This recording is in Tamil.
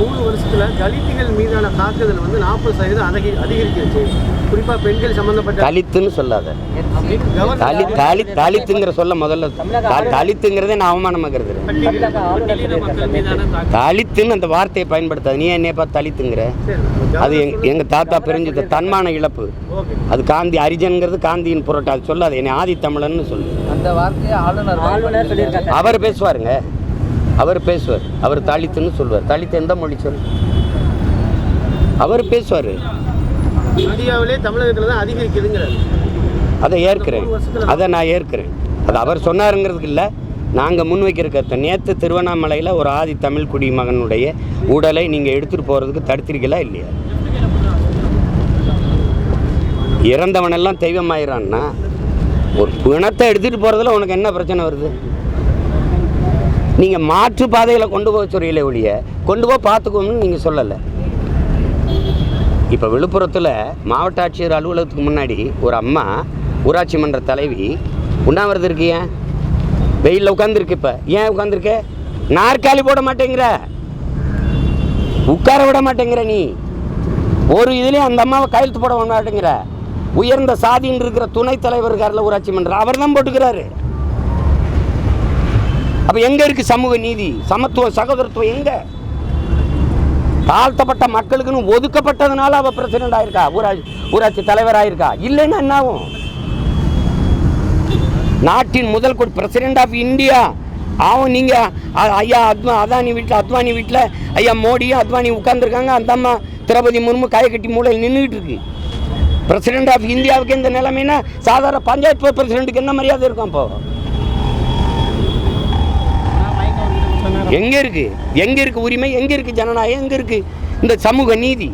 மூணு வருஷத்துல தலித்துகள் மீதான தாக்குதல் வந்து நாற்பது சதவீதம் அதிகரி அதிகரிச்சிருச்சு. குறிப்பா பெண்கள் சம்பந்தப்பட்ட தலித்துன்னு சொல்லாத. தலி தலி தலித்துங்கிற சொல்ல முதல்ல தலித்துங்கிறதே நான் அவமானமாக கருதுறேன். தலித்துன்னு அந்த வார்த்தையை பயன்படுத்தாது. நீ என்னைய பார்த்து தலித்துங்கிற? அது எங் எங்கள் தாத்தா பிரிஞ்சது தன்மான இழப்பு. அது காந்தி அரிஜன்கிறது காந்தியின் புரட்டா. அது சொல்லாது. என்னை ஆதித்தமிழன்னு சொல்லு. அந்த வார்த்தையை ஆளுநர் அவர் பேசுவாருங்க. அவர் பேசுவார் அவர் தலித்துன்னு சொல்லுவார் தலித்து எந்த மொழி சொல்? அவர் பேசுவார். இந்தியாவிலே தமிழகத்துல தான் அதிகரிக்குதுங்கிறாரு. அதை ஏற்கிறேன். அதை நான் ஏற்கிறேன். அது அவர் சொன்னாருங்கிறதுக்கு இல்லை. நாங்கள் முன்வைக்கிற கருத்தை. நேற்று திருவண்ணாமலையில் ஒரு ஆதி தமிழ் குடிமகனுடைய உடலை நீங்கள் எடுத்துகிட்டு போகிறதுக்கு தடுத்திருக்கீங்களா இல்லையா? இறந்தவனெல்லாம் தெய்வமாயிரான்னா ஒரு பிணத்தை எடுத்துகிட்டு போகிறதுல உனக்கு என்ன பிரச்சனை வருது? நீங்கள் மாற்று பாதையில் கொண்டு போக சொல்றீங்களே ஒழிய கொண்டு போய் பார்த்துக்கோன்னு நீங்கள் சொல்லலை. இப்போ விழுப்புரத்தில் மாவட்ட ஆட்சியர் அலுவலகத்துக்கு முன்னாடி ஒரு அம்மா ஊராட்சி மன்ற தலைவி உண்ணாவிரதம் இருக்கு ஏன்? வெயிலில் உட்காந்துருக்கு இப்போ. ஏன் உட்காந்துருக்க நாற்காலி போட மாட்டேங்கிற. உட்கார விட மாட்டேங்கிற நீ. ஒரு இதுலேயும் அந்த அம்மாவை கையெழுத்து போட மாட்டேங்கிற. உயர்ந்த சாதின்னு இருக்கிற துணைத் தலைவர் இருக்கார்ல ஊராட்சி மன்றம் அவர் தான் போட்டுக்கிறாரு. அப்போ எங்கே இருக்குது சமூக நீதி? சமத்துவம் சகோதரத்துவம் எங்கே? தாழ்த்தப்பட்ட மக்களுக்குன்னு ஒதுக்கப்பட்டதுனால அவ பிரசிடண்ட் ஆயிருக்கா? ஊராட்சி ஊராட்சி தலைவர் ஆயிருக்கா? இல்லைன்னா என்ன ஆகும்? நாட்டின் முதல் கொடி பிரசிடென்ட் ஆஃப் இந்தியா அவன் நீங்க ஐயா அத்வா அதானி வீட்டில் அத்வானி வீட்டில் ஐயா மோடியும் அத்வானி உட்காந்துருக்காங்க அந்த அம்மா திரௌபதி முர்மு காயக்கட்டி கட்டி மூலையில் நின்றுக்கிட்டு இருக்கு. பிரசிடென்ட் ஆஃப் இந்தியாவுக்கு இந்த நிலைமைன்னா சாதாரண பஞ்சாயத்து பிரசிடென்ட்டுக்கு என்ன மரியாதை இருக்கும் அப்போ? எங்கே இருக்குது எங்கே இருக்குது உரிமை? எங்கே இருக்குது ஜனநாயகம்? எங்கே இருக்குது இந்த சமூக நீதி?